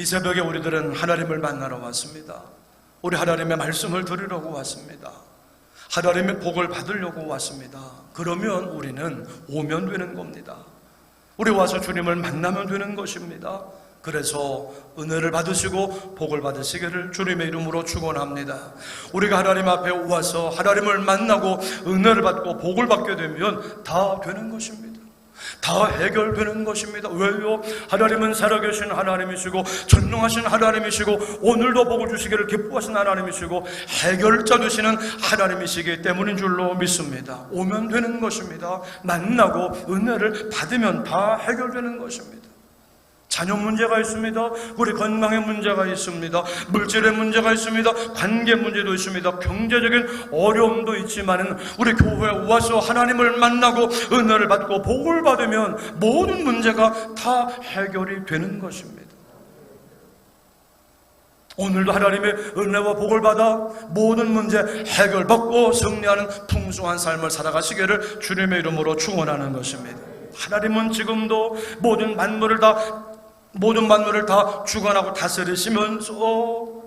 이 새벽에 우리들은 하나님을 만나러 왔습니다. 우리 하나님의 말씀을 들으려고 왔습니다. 하나님의 복을 받으려고 왔습니다. 그러면 우리는 오면 되는 겁니다. 우리 와서 주님을 만나면 되는 것입니다. 그래서 은혜를 받으시고 복을 받으시기를 주님의 이름으로 축원합니다. 우리가 하나님 앞에 와서 하나님을 만나고 은혜를 받고 복을 받게 되면 다 되는 것입니다. 다 해결되는 것입니다. 왜요? 하나님은 살아계신 하나님이시고 전능하신 하나님이시고 오늘도 복을 주시기를 기뻐하신 하나님이시고 해결자 되시는 하나님이시기 때문인 줄로 믿습니다. 오면 되는 것입니다. 만나고 은혜를 받으면 다 해결되는 것입니다. 자녀 문제가 있습니다. 우리 건강의 문제가 있습니다. 물질의 문제가 있습니다. 관계 문제도 있습니다. 경제적인 어려움도 있지만은 우리 교회에 와서 하나님을 만나고 은혜를 받고 복을 받으면 모든 문제가 다 해결이 되는 것입니다. 오늘도 하나님의 은혜와 복을 받아 모든 문제 해결받고 승리하는 풍성한 삶을 살아가시기를 주님의 이름으로 축원하는 것입니다. 하나님은 지금도 모든 만물을 다 모든 만물을 다 주관하고 다스리시면서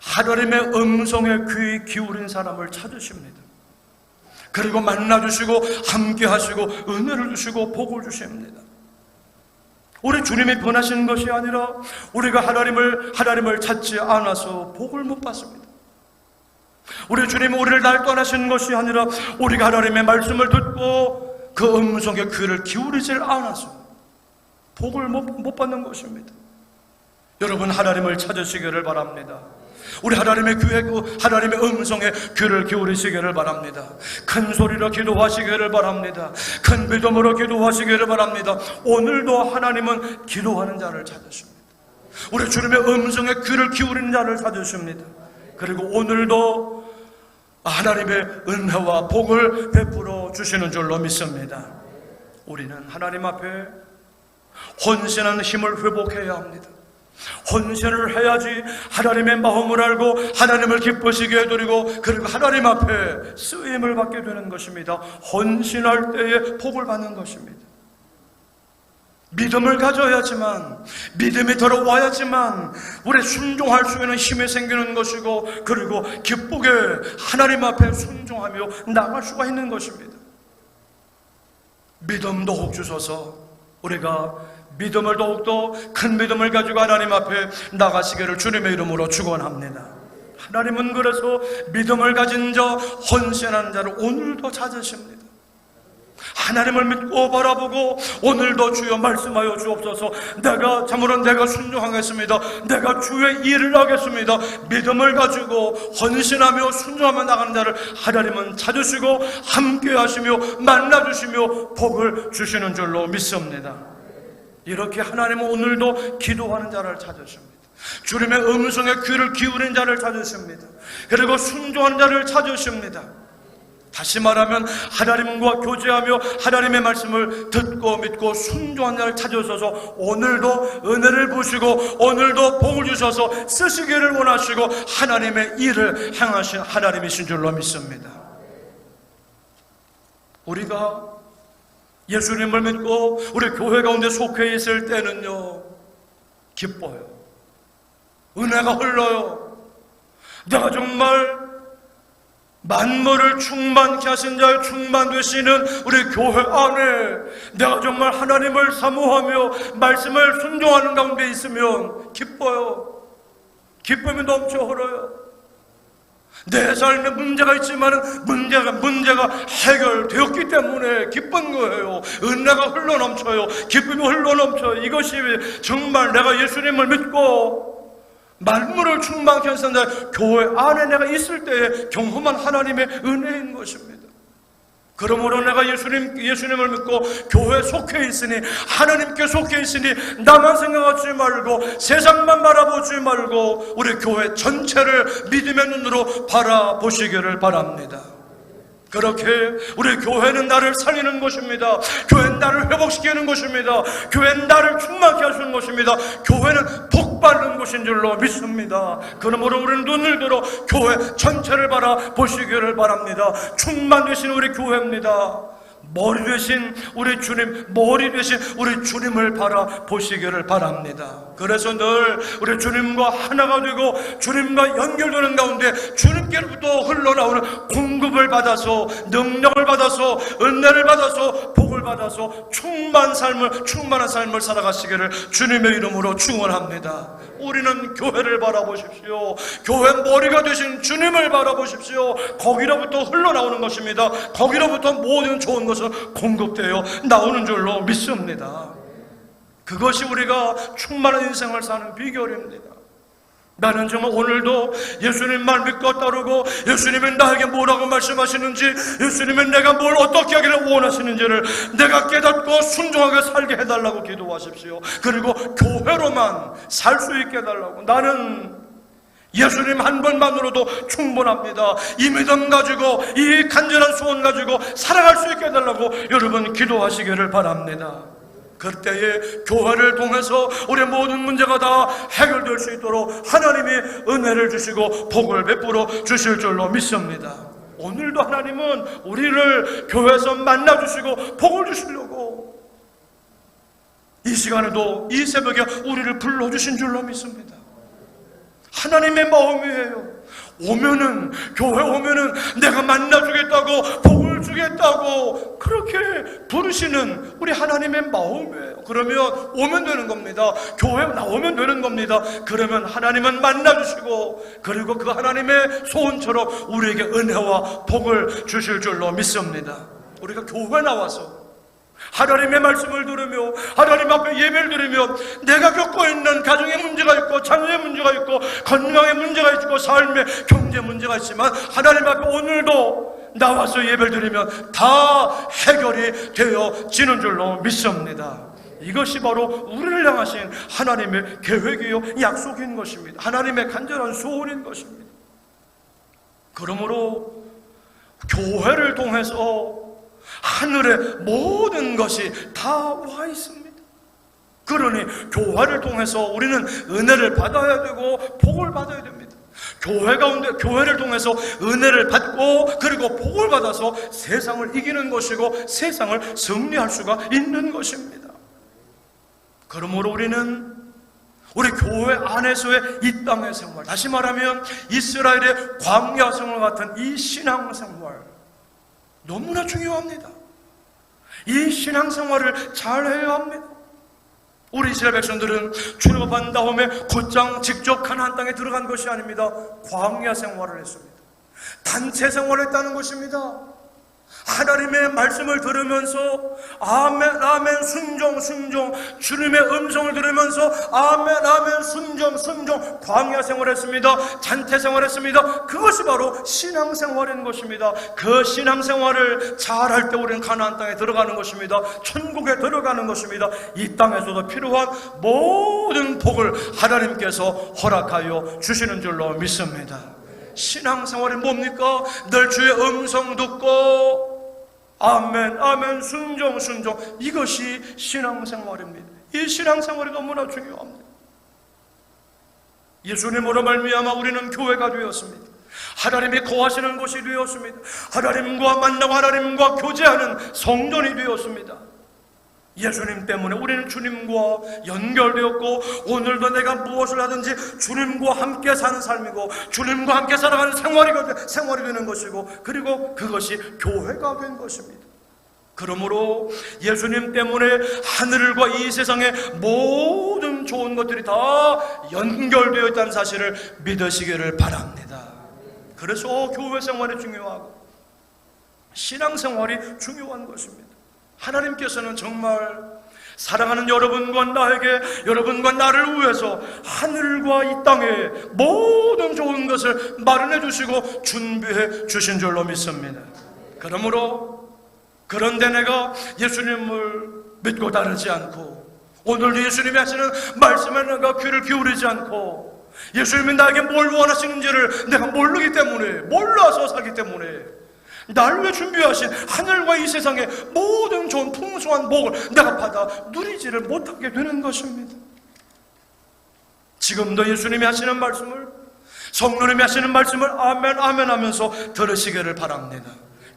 하나님의 음성에 귀 기울인 사람을 찾으십니다. 그리고 만나주시고 함께 하시고 은혜를 주시고 복을 주십니다. 우리 주님이 변하신 것이 아니라 우리가 하나님을 하나님을 찾지 않아서 복을 못 받습니다. 우리 주님은 우리를 날 떠나신 것이 아니라 우리가 하나님의 말씀을 듣고 그 음성에 귀를 기울이질 않아서 복을 못, 못 받는 것입니다. 여러분 하나님을 찾으시기를 바랍니다. 우리 하나님의 귀에 그 하나님의 음성에 귀를 기울이시기를 바랍니다. 큰 소리로 기도하시기를 바랍니다. 큰 믿음으로 기도하시기를 바랍니다. 오늘도 하나님은 기도하는 자를 찾으십니다. 우리 주님의 음성에 귀를 기울이는 자를 찾으십니다. 그리고 오늘도 하나님의 은혜와 복을 베풀어 주시는 줄로 믿습니다. 우리는 하나님 앞에 혼신한 힘을 회복해야 합니다. 혼신을 해야지 하나님의 마음을 알고 하나님을 기쁘시게 해드리고 그리고 하나님 앞에 쓰임을 받게 되는 것입니다. 혼신할 때에 복을 받는 것입니다. 믿음을 가져야지만 믿음이 들어와야지만 우리 순종할 수 있는 힘이 생기는 것이고 그리고 기쁘게 하나님 앞에 순종하며 나갈 수가 있는 것입니다. 믿음도 혹 주셔서 우리가 믿음을 더욱더 큰 믿음을 가지고 하나님 앞에 나가시기를 주님의 이름으로 축원합니다. 하나님은 그래서 믿음을 가진 자, 헌신한 자를 오늘도 찾으십니다. 하나님을 믿고 바라보고 오늘도 주여 말씀하여 주옵소서 내가 참으로 내가 순종하겠습니다 내가 주의 일을 하겠습니다 믿음을 가지고 헌신하며 순종하며 나가는 자를 하나님은 찾으시고 함께 하시며 만나주시며 복을 주시는 줄로 믿습니다 이렇게 하나님은 오늘도 기도하는 자를 찾으십니다. 주님의 음성에 귀를 기울인 자를 찾으십니다. 그리고 순종하는 자를 찾으십니다. 다시 말하면 하나님과 교제하며 하나님의 말씀을 듣고 믿고 순종하는 자를 찾으셔서 오늘도 은혜를 부시고 오늘도 복을 주셔서 쓰시기를 원하시고 하나님의 일을 행하신 하나님이신 줄로 믿습니다. 우리가 예수님을 믿고 우리 교회 가운데 속해 있을 때는요, 기뻐요. 은혜가 흘러요. 내가 정말 만물을 충만케 하신 자의 충만되시는 우리 교회 안에 내가 정말 하나님을 사모하며 말씀을 순종하는 가운데 있으면 기뻐요. 기쁨이 넘쳐 흘러요. 내 삶에 문제가 있지만 문제가 문제가 해결되었기 때문에 기쁜 거예요. 은혜가 흘러 넘쳐요. 기쁨이 흘러 넘쳐요. 이것이 정말 내가 예수님을 믿고 만물을 충만케 하신 교회 안에 내가 있을 때에 경험한 하나님의 은혜인 것입니다. 그러므로 내가 예수님, 예수님을 믿고 교회에 속해 있으니, 하나님께 속해 있으니, 나만 생각하지 말고, 세상만 바라보지 말고, 우리 교회 전체를 믿음의 눈으로 바라보시기를 바랍니다. 그렇게 우리 교회는 나를 살리는 것입니다. 교회는 나를 회복시키는 것입니다. 교회는 나를 충만케 하시는 것입니다. 교회는 복받는 곳인 줄로 믿습니다. 그러므로 우리는 눈을 들어 교회 전체를 바라보시기를 바랍니다. 충만되신 우리 교회입니다. 머리 되신 우리 주님, 머리 되신 우리 주님을 바라보시기를 바랍니다. 그래서 늘 우리 주님과 하나가 되고 주님과 연결되는 가운데 주님께로부터 흘러나오는 공급을 받아서 능력을 받아서 은혜를 받아서 복 을 받아서 충만 삶을 충만한 삶을 살아가시기를 주님의 이름으로 축원합니다. 우리는 교회를 바라보십시오. 교회 머리가 되신 주님을 바라보십시오. 거기로부터 흘러나오는 것입니다. 거기로부터 모든 좋은 것은 공급되어 나오는 줄로 믿습니다. 그것이 우리가 충만한 인생을 사는 비결입니다. 나는 정말 오늘도 예수님 말 믿고 따르고 예수님은 나에게 뭐라고 말씀하시는지 예수님은 내가 뭘 어떻게 하기를 원하시는지를 내가 깨닫고 순종하게 살게 해달라고 기도하십시오. 그리고 교회로만 살 수 있게 해달라고 나는 예수님 한 번만으로도 충분합니다. 이 믿음 가지고 이 간절한 소원 가지고 살아갈 수 있게 해달라고 여러분 기도하시기를 바랍니다. 그때에 교회를 통해서 우리 모든 문제가 다 해결될 수 있도록 하나님이 은혜를 주시고 복을 베풀어 주실 줄로 믿습니다. 오늘도 하나님은 우리를 교회에서 만나 주시고 복을 주시려고 이 시간에도 이 새벽에 우리를 불러 주신 줄로 믿습니다. 하나님의 마음이에요. 오면은 교회 오면은 내가 만나 주겠다고 복을 주겠다고 그렇게 부르시는 우리 하나님의 마음이에요. 그러면 오면 되는 겁니다. 교회 나오면 되는 겁니다. 그러면 하나님은 만나 주시고 그리고 그 하나님의 소원처럼 우리에게 은혜와 복을 주실 줄로 믿습니다. 우리가 교회 나와서 하나님의 말씀을 들으며 하나님 앞에 예배를 드리며 내가 겪고 있는 가정의 문제가 있고 자녀의 문제가 있고 건강의 문제가 있고 삶의 경제 문제가 있지만 하나님 앞에 오늘도 나와서 예배를 드리면 다 해결이 되어지는 줄로 믿습니다. 이것이 바로 우리를 향하신 하나님의 계획이요 약속인 것입니다. 하나님의 간절한 소원인 것입니다. 그러므로 교회를 통해서 하늘의 모든 것이 다 와 있습니다. 그러니 교회를 통해서 우리는 은혜를 받아야 되고 복을 받아야 됩니다. 교회 가운데 교회를 통해서 은혜를 받고 그리고 복을 받아서 세상을 이기는 것이고 세상을 승리할 수가 있는 것입니다. 그러므로 우리는 우리 교회 안에서의 이 땅의 생활, 다시 말하면 이스라엘의 광야 생활 같은 이 신앙 생활, 너무나 중요합니다. 이 신앙생활을 잘 해야 합니다. 우리 이스라엘 백성들은 출애굽한 다음에 곧장 직접 가나안 땅에 들어간 것이 아닙니다. 광야 생활을 했습니다. 단체 생활을 했다는 것입니다. 하나님의 말씀을 들으면서 아멘 아멘 순종 순종 주님의 음성을 들으면서 아멘 아멘 순종 순종 광야 생활했습니다 잔태 생활했습니다. 그것이 바로 신앙 생활인 것입니다. 그 신앙 생활을 잘할 때 우리는 가나안 땅에 들어가는 것입니다. 천국에 들어가는 것입니다. 이 땅에서도 필요한 모든 복을 하나님께서 허락하여 주시는 줄로 믿습니다. 신앙생활이 뭡니까? 늘 주의 음성 듣고 아멘 아멘 순종 순종. 이것이 신앙생활입니다. 이 신앙생활이 너무나 중요합니다. 예수님으로 말미암아 우리는 교회가 되었습니다. 하나님이 거하시는 곳이 되었습니다. 하나님과 만나고 하나님과 교제하는 성전이 되었습니다 예수님 때문에 우리는 주님과 연결되었고 오늘도 내가 무엇을 하든지 주님과 함께 사는 삶이고 주님과 함께 살아가는 생활이, 생활이 되는 것이고 그리고 그것이 교회가 된 것입니다. 그러므로 예수님 때문에 하늘과 이 세상의 모든 좋은 것들이 다 연결되어 있다는 사실을 믿으시기를 바랍니다. 그래서 교회 생활이 중요하고 신앙 생활이 중요한 것입니다. 하나님께서는 정말 사랑하는 여러분과 나에게 여러분과 나를 위해서 하늘과 이 땅에 모든 좋은 것을 마련해 주시고 준비해 주신 줄로 믿습니다. 그러므로 그런데 내가 예수님을 믿고 따르지 않고 오늘도 예수님이 하시는 말씀에 내가 귀를 기울이지 않고 예수님이 나에게 뭘 원하시는지를 내가 모르기 때문에 몰라서 살기 때문에 날 위해 준비하신 하늘과 이 세상의 모든 좋은 풍성한 복을 내가 받아 누리지를 못하게 되는 것입니다. 지금도 예수님이 하시는 말씀을 성령님이 하시는 말씀을 아멘 아멘 하면서 들으시기를 바랍니다.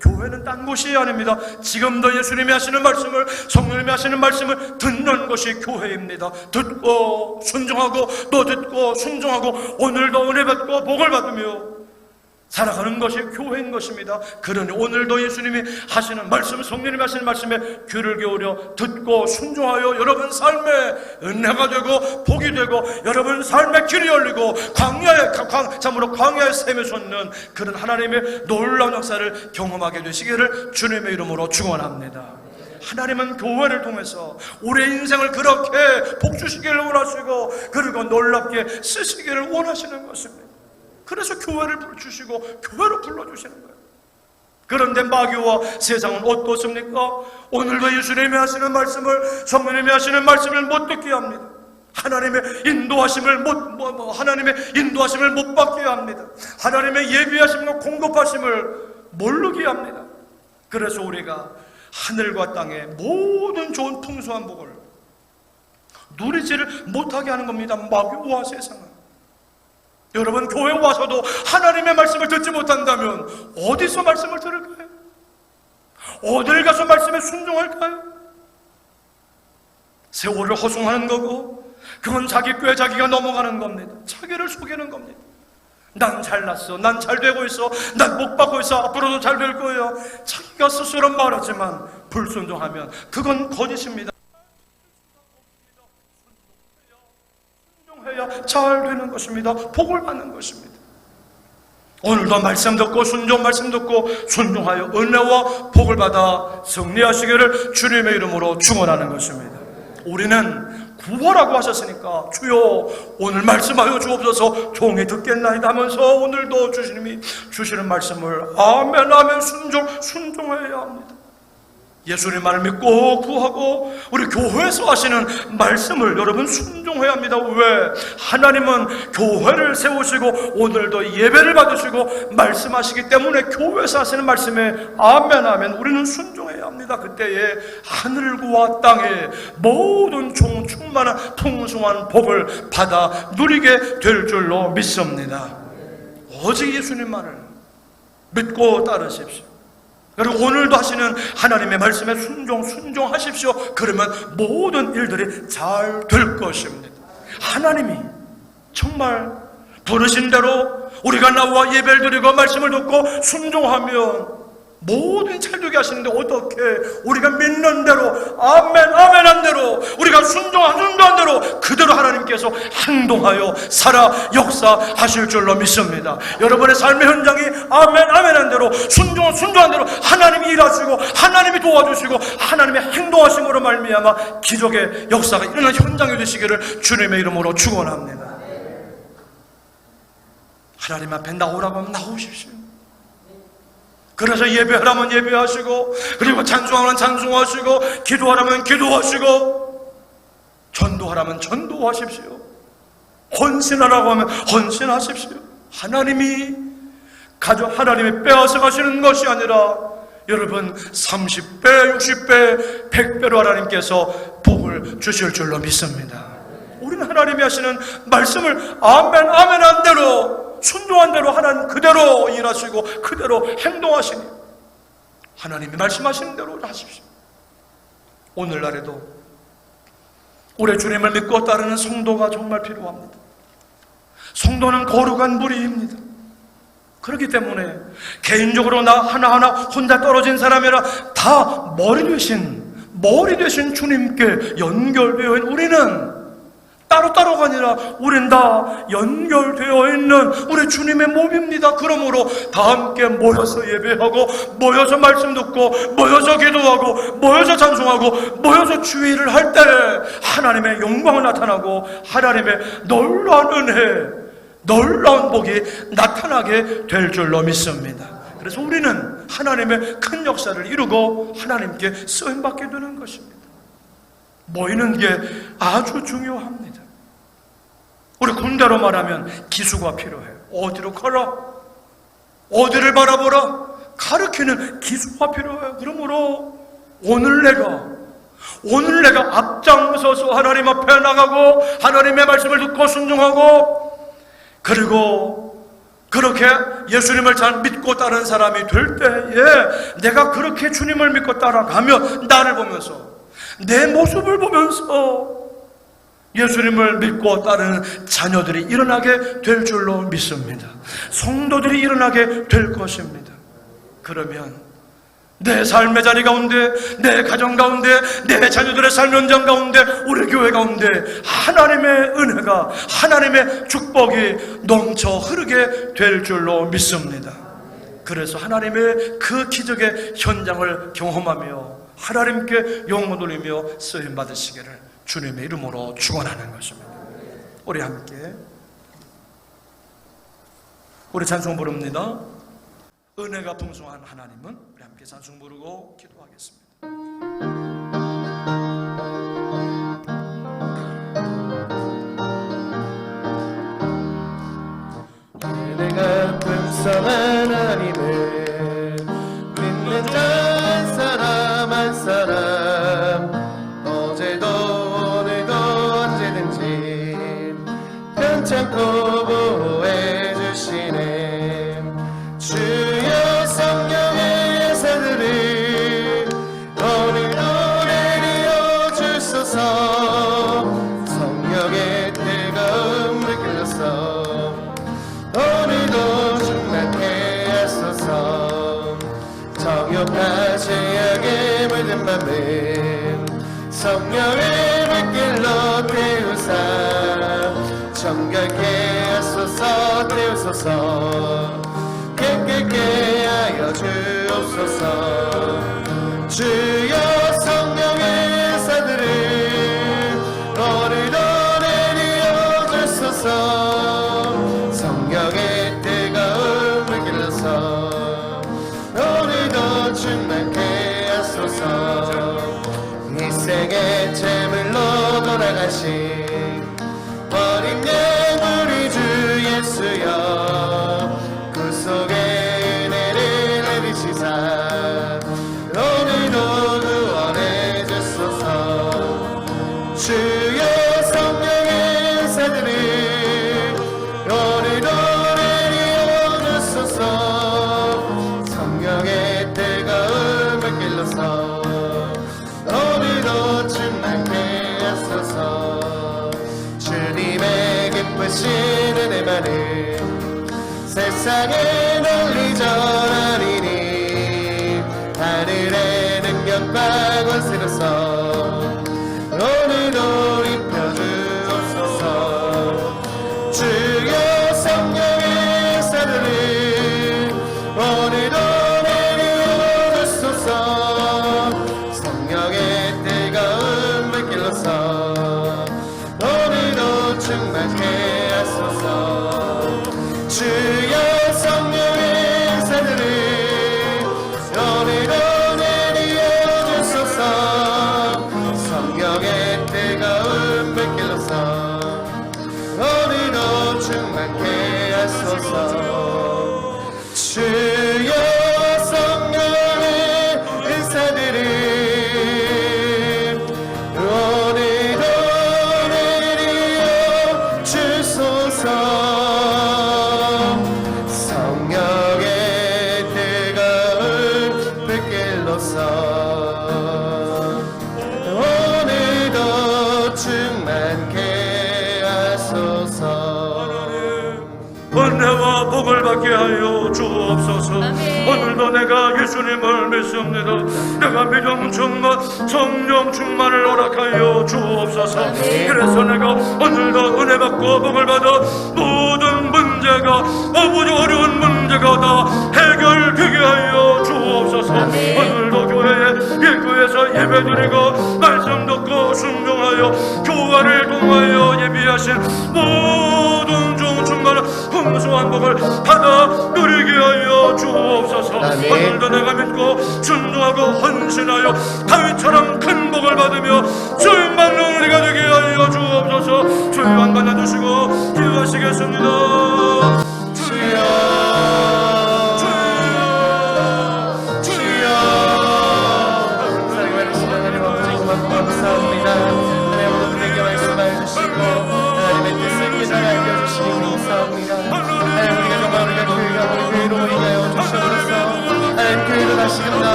교회는 딴 곳이 아닙니다. 지금도 예수님이 하시는 말씀을 성령님이 하시는 말씀을 듣는 것이 교회입니다. 듣고 순종하고 또 듣고 순종하고 오늘도 은혜 받고 복을 받으며 살아가는 것이 교회인 것입니다. 그러니 오늘도 예수님이 하시는 말씀, 성령님이 하시는 말씀에 귀를 기울여 듣고 순종하여 여러분 삶에 은혜가 되고 복이 되고 여러분 삶에 길이 열리고 광야에 광, 참으로 광야의 샘에 솟는 그런 하나님의 놀라운 역사를 경험하게 되시기를 주님의 이름으로 축원합니다. 하나님은 교회를 통해서 우리의 인생을 그렇게 복 주시기를 원하시고 그리고 놀랍게 쓰시기를 원하시는 것입니다. 그래서 교회를 주시고 교회로 불러주시는 거예요. 그런데 마귀와 세상은 어떻습니까? 오늘도 예수님이 하시는 말씀을 성령님이 하시는 말씀을 못 듣게 합니다. 하나님의 인도하심을 못, 뭐, 뭐, 하나님의 인도하심을 못 받게 합니다. 하나님의 예비하심과 공급하심을 모르게 합니다. 그래서 우리가 하늘과 땅의 모든 좋은 풍성한 복을 누리지를 못하게 하는 겁니다. 마귀와 세상은. 여러분 교회 와서도 하나님의 말씀을 듣지 못한다면 어디서 말씀을 들을까요? 어딜 가서 말씀에 순종할까요? 세월을 허송하는 거고 그건 자기 꾀 자기가 넘어가는 겁니다. 자기를 속이는 겁니다. 난 잘났어. 난 잘 되고 있어. 난복 받고 있어. 앞으로도 잘 될 거예요. 자기가 스스로 말하지만 불순종하면 그건 거짓입니다. 순종 잘 되는 것입니다. 복을 받는 것입니다. 오늘도 말씀 듣고 순종 말씀 듣고 순종하여 은혜와 복을 받아 승리하시기를 주님의 이름으로 축원하는 것입니다. 우리는 구하라고 하셨으니까 주여 오늘 말씀하여 주옵소서 종이 듣겠나이다 하면서 오늘도 주님이 주시는 말씀을 아멘 아멘 순종 순종해야 합니다. 예수님만을 믿고 구하고 우리 교회에서 하시는 말씀을 여러분 순종해야 합니다. 왜? 하나님은 교회를 세우시고 오늘도 예배를 받으시고 말씀하시기 때문에 교회에서 하시는 말씀에 아멘 아멘 우리는 순종해야 합니다. 그때에 하늘과 땅에 모든 종 충만한 풍성한 복을 받아 누리게 될 줄로 믿습니다. 오직 예수님만을 믿고 따르십시오. 그리고 오늘도 하시는 하나님의 말씀에 순종, 순종하십시오. 그러면 모든 일들이 잘 될 것입니다. 하나님이 정말 부르신 대로 우리가 나와 예배를 드리고 말씀을 듣고 순종하면 모든 잘 되게 하시는데 어떻게 우리가 믿는 대로 아멘 아멘 한 대로 우리가 순종한 순종한 대로 그대로 하나님께서 행동하여 살아 역사하실 줄로 믿습니다. 여러분의 삶의 현장이 아멘 아멘 한 대로 순종 순종한 대로 하나님이 일하시고 하나님이 도와주시고 하나님의 행동하심으로 말미암아 기적의 역사가 일어나는 현장이 되시기를 주님의 이름으로 축원합니다. 하나님 앞에 나오라고 하면 나오십시오. 그래서 예배하라면 예배하시고 그리고 찬송하라면 찬송하시고 기도하라면 기도하시고 전도하라면 전도하십시오. 헌신하라고 하면 헌신하십시오. 하나님이 가져 하나님이 빼앗아 가시는 것이 아니라 여러분 30배, 60배, 100배로 하나님께서 복을 주실 줄로 믿습니다. 우리는 하나님이 하시는 말씀을 아멘 아멘 한 대로 순종한 대로 하나님 그대로 일하시고 그대로 행동하시니 하나님이 말씀하시는 대로 하십시오. 오늘날에도 우리 주님을 믿고 따르는 성도가 정말 필요합니다. 성도는 거룩한 무리입니다. 그렇기 때문에 개인적으로 나 하나하나 혼자 떨어진 사람이라 다 머리 되신 머리 되신 주님께 연결되어 있는 우리는 따로따로가 아니라 우린 다 연결되어 있는 우리 주님의 몸입니다. 그러므로 다 함께 모여서 예배하고 모여서 말씀 듣고 모여서 기도하고 모여서 찬송하고 모여서 주의를 할 때 하나님의 영광이 나타나고 하나님의 놀라운 은혜 놀라운 복이 나타나게 될 줄로 믿습니다. 그래서 우리는 하나님의 큰 역사를 이루고 하나님께 쓰임받게 되는 것입니다. 모이는 게 아주 중요합니다. 우리 군대로 말하면 기수가 필요해요. 어디로 가라? 어디를 바라보라? 가르치는 기수가 필요해요. 그러므로 오늘 내가 오늘 내가 앞장서서 하나님 앞에 나가고 하나님의 말씀을 듣고 순종하고 그리고 그렇게 예수님을 잘 믿고 따른 사람이 될 때에 내가 그렇게 주님을 믿고 따라가며 나를 보면서 내 모습을 보면서 예수님을 믿고 따르는 자녀들이 일어나게 될 줄로 믿습니다. 성도들이 일어나게 될 것입니다. 그러면 내 삶의 자리 가운데, 내 가정 가운데, 내 자녀들의 삶 현장 가운데, 우리 교회 가운데 하나님의 은혜가, 하나님의 축복이 넘쳐 흐르게 될 줄로 믿습니다. 그래서 하나님의 그 기적의 현장을 경험하며 하나님께 영원 돌리며 쓰임 받으시기를 주님의 이름으로 축원하는 것입니다. 우리 함께 우리 찬송 부릅니다. 은혜가 풍성한 하나님은 우리 함께 찬송 부르고 기도하겠습니다. 내 태우소서. 깨끗게 하여 주옵소서. 주여 세상에 널리 전하리니 하늘의 능력과 권세 내가 예수님을 믿습니다 내가 믿음 충만 성령 충만을 허락하여 주옵소서. 그래서 내가 오늘도 은혜 받고 복을 받아 모든 문제가 아버지 어려운 문제가 다 해결되게 하여 주옵소서. 오늘도 교회에 일교에서 예배드리고 말씀 듣고 순종하여 교화를 통하여 예비하신 모든 풍성한 복을 받아 누리게 하여 주옵소서. 오늘도 내가 믿고 순종하고 헌신하여 다윗처럼 큰 복을 받으며 주인 받는 우리가 되게 하여 주옵소서. 주여 한 받아주시고 기도하시겠습니다. 주여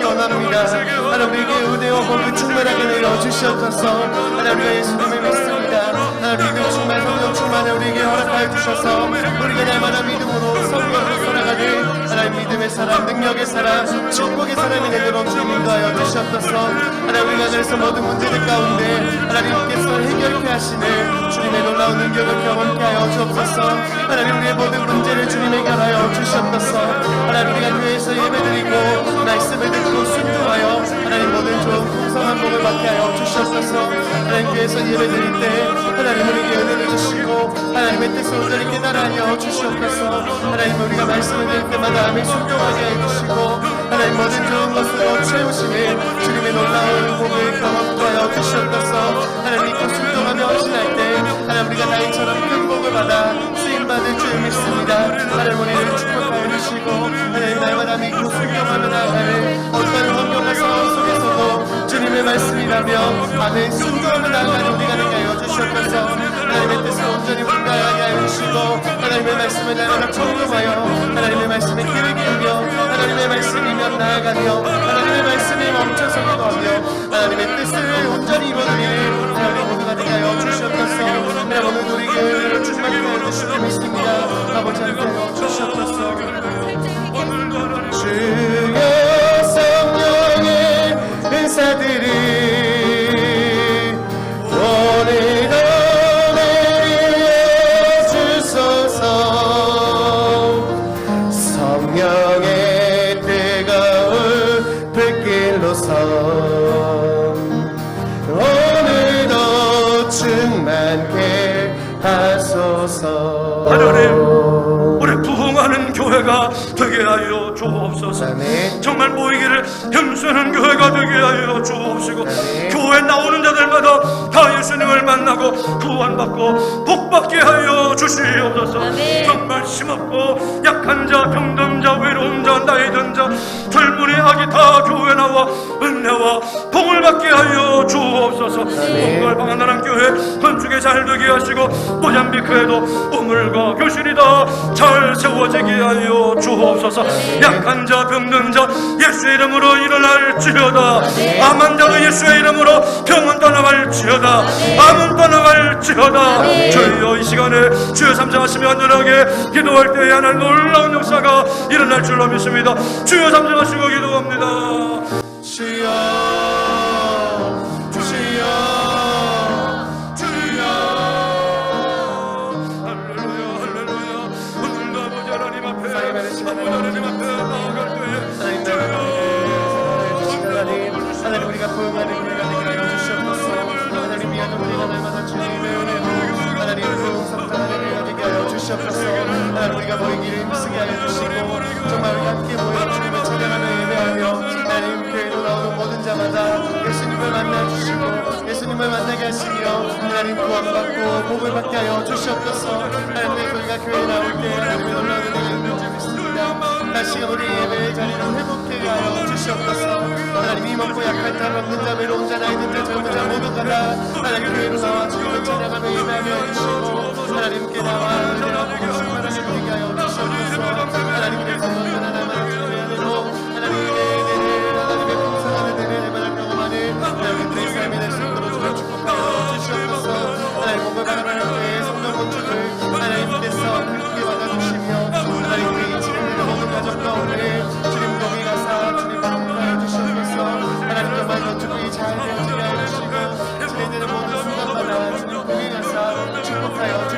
원합니다 하나님 우리에게 은혜와 복을 충만하게 내려 주시옵소서. 하나님 우리가 예수님을 믿습니다. 하나님 믿음 충만 성령 충만을 우리에게 허락하여 주셔서. 우리가 날마다 믿음으로 성령으로 살아가는 하나님 믿음의 사람 능력의 사람 축복의 사람이 되도록 인도하여 주시옵소서. 하나님 우리가 그래서 모든 문제들 가운데 하나님께서 해결케 하시는 주님의 놀라운 능력을 경험케 하여 주옵소서 하나님 우리의 모든 문제를 주님 해결하여 주시옵소서 하나님 우리가 교회에서 예배드리고 말씀을 듣고 순종하여 하나님 모든 좋은 풍성한 복을 받게 하여 주시옵소서 하나님 교회에서 예배드릴 때 하나님 우리에게 은혜를 주시고 하나님의 뜻을 온전히 깨달아여 주시옵소서 하나님 우리가 말씀을 들을 때마다 아멘 순종하게 해주시고 하나님 모든 좋은 것으로 채우시는 주님의 놀라운 복을 경험케 하여 주시옵소서 하나님 믿고 순종하며 헌신할 때 하나님 우리가 다인처럼 큰 복을 받아 쓰임받을 줄 믿습니다. 하나님 우리를 축복하여 주시고 하나님 날마다 믿고 순종하며 나아가는 어떤 환경과 상황 속에서도 주님의 말씀이라며 아멘 순종하며 나아가는 우리가 되게 하여 주시옵소서. 하나님의 뜻을 온전히 분가하게 하여 주시고 하나님의 말씀을 날마다 청종하여 하나님의 말씀에 기울여 하나님의 말씀이면 나아가며 하나님의 말씀이 멈춰서 기도하며 하나님의 뜻을 온전히 이루어드리는 하나님 모두가 주시옵소서 하나님 오늘 우리에게 은혜를 충만히 주시고 믿습니다. 아버지한테 하여 주시옵소서 주여 성령의 은사들이 교회가 되게 하여 주옵소서 아멘. 정말 모이기를 힘쓰는 교회가 되게 하여 주옵시고 아멘. 교회 나오는 자들마다 다 예수님을 만나고 구원받고 복받게 하여 주시옵소서 아멘. 정말 힘없고 약한 자 병든 자 외로운 자 나이 든 자 젊은이 아기 다 교회 나와 은혜와 복을 받게 하여 주옵소서 복을 방한나란 교회 건축에 잘 되게 하시고 모잠비크에도 우물과 교실이 다 잘 세워지게 하여 주옵소서. 약한 자 병든 자 예수의 이름으로 일어날지어다. 암한 자도 예수의 이름으로 병은 떠나갈지어다. 암은 떠나갈지어다. 주여 이 시간에 주여 삼장하시며 안전하게 기도할 때에 하나님 놀라운 역사가 일어날 줄로 믿습니다. 주여 삼장하시고 기도합니다. 주여 주시옵소서 우리가 모이기를 힘쓰게 하여 주시고 정말 우리 함께 모여 주님을 찬양하며 예배하며 하나님 교회로 나오는 모든 자마다 예수님을 만나 주시고 예수님을 만나게 하시며 하나님 구원받고 복을 받게 하여 주시옵소서. 하나님 우리가 교회에 나올 때 하나님의 놀라운 은혜가 있는 줄 믿습니다. 다시 우리 예배의 자리로 회복해 하여 주시옵소서. 하나님 힘없고 약한 자 없는 자 외로운 자 나이 든자 젊은 자 모두가 다 하나님 교회로 나와 주님을 찬양하며 예배하며 해주시고 하나님께 나와 은혜와 복을 충만하게 되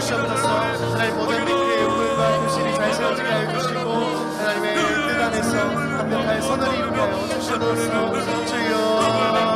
시옵소서 하나님 모자비크의 우물과 교실이 잘 세워지게 하여 주시고 하나님의 뜻 안에서 담백하여 선을 이루며 주시옵소서. 주여.